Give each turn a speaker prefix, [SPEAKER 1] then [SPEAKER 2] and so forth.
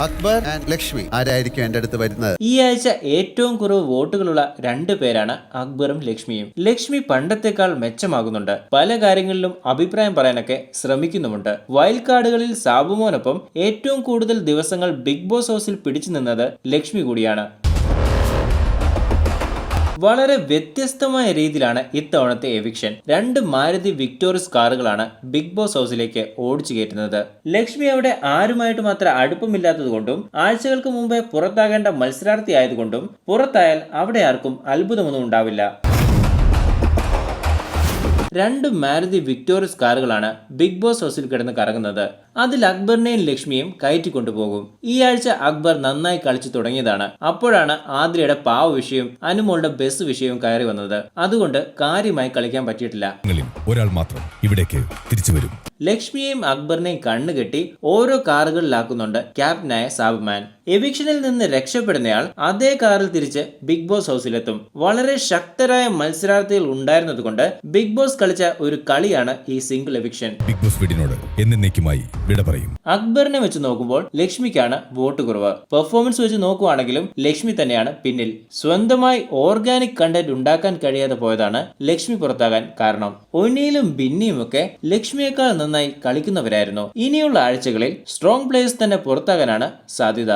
[SPEAKER 1] Akbar and Lakshmi. ആരായിരിക്കും എന്റെ അടുത്ത് വരുന്നത്?
[SPEAKER 2] ഈ ആഴ്ച ഏറ്റവും കുറവ് വോട്ടുകളുള്ള രണ്ടു പേരാണ് അക്ബറും ലക്ഷ്മിയും. ലക്ഷ്മി പണ്ടത്തെക്കാൾ മെച്ചമാകുന്നുണ്ട്. പല കാര്യങ്ങളിലും അഭിപ്രായം പറയാനൊക്കെ ശ്രമിക്കുന്നുമുണ്ട്. വൈൽഡ് കാർഡുകളിൽ സാബുമോനൊപ്പം ഏറ്റവും കൂടുതൽ ദിവസങ്ങൾ ബിഗ് ബോസ് ഹൗസിൽ പിടിച്ചു നിന്നത് ലക്ഷ്മി കൂടിയാണ്. വളരെ വ്യത്യസ്തമായ രീതിയിലാണ് ഇത്തവണത്തെ എവിക്ഷൻ. രണ്ട് മാരുതി വിക്ടോറിയസ് കാറുകളാണ് ബിഗ് ബോസ് ഹൗസിലേക്ക് ഓടിച്ചു കയറ്റുന്നത്. ലക്ഷ്മി അവിടെ ആരുമായിട്ടും അത്ര അടുപ്പമില്ലാത്തതുകൊണ്ടും ആഴ്ചകൾക്ക് മുമ്പേ പുറത്താകേണ്ട മത്സരാർത്ഥി ആയതുകൊണ്ടും പുറത്തായാൽ അവിടെ ആർക്കും അത്ഭുതമൊന്നും ഉണ്ടാവില്ല. രണ്ട് മാരുതി വിക്ടോറിയസ് കാറുകളാണ് ബിഗ് ബോസ് ഹൗസിൽ കിടന്ന് കറങ്ങുന്നത്. അതിൽ അക്ബറിനെയും ലക്ഷ്മിയും കയറ്റി കൊണ്ടുപോകും. ഈ ആഴ്ച അക്ബർ നന്നായി കളിച്ചു തുടങ്ങിയതാണ്. അപ്പോഴാണ് ആദ്രയുടെ പാവ വിഷയം അനുമോളുടെ ബസ് വിഷയവും കയറി വന്നത്. അതുകൊണ്ട് കാര്യമായി കളിക്കാൻ പറ്റിയിട്ടില്ല.
[SPEAKER 3] ഒരാൾ മാത്രം ഇവിടേക്ക് തിരിച്ചു വരും.
[SPEAKER 2] ലക്ഷ്മിയെയും അക്ബറിനെയും കണ്ണുകെട്ടി ഓരോ കാറുകളിലാക്കുന്നുണ്ട് ക്യാപ്റ്റനായ സാബ്മാൻ. എവിക്ഷനിൽ നിന്ന് രക്ഷപ്പെടുന്നയാൾ അതേ കാറിൽ തിരിച്ച് ബിഗ് ബോസ് ഹൗസിലെത്തും. വളരെ ശക്തരായ മത്സരാർത്ഥികൾ ഉണ്ടായിരുന്നതുകൊണ്ട് ബിഗ് ബോസ് കളിച്ച ഒരു കളിയാണ് ഈ സിംഗിൾ എവിക്ഷൻ.
[SPEAKER 3] ബിഗ് ബോസ് വീടിനോട് എന്നേക്കുമായി വിട പറയും.
[SPEAKER 2] അക്ബറിനെ വെച്ച് നോക്കുമ്പോൾ ലക്ഷ്മിക്കാണ് വോട്ട് കുറവ്. പെർഫോമൻസ് വെച്ച് നോക്കുവാണെങ്കിലും ലക്ഷ്മി തന്നെയാണ് പിന്നിൽ. സ്വന്തമായി ഓർഗാനിക് കണ്ടന്റ് ഉണ്ടാക്കാൻ കഴിയാതെ പോയതാണ് ലക്ഷ്മി പുറത്താകാൻ കാരണം. ഒന്നിയിലും ബിന്നിയും ഒക്കെ ലക്ഷ്മിയേക്കാൾ നന്നായി കളിക്കുന്നവരായിരുന്നു. ഇനിയുള്ള ആഴ്ചകളിൽ സ്ട്രോങ് പ്ലേയേഴ്സ് തന്നെ പുറത്താകാനാണ് സാധ്യത.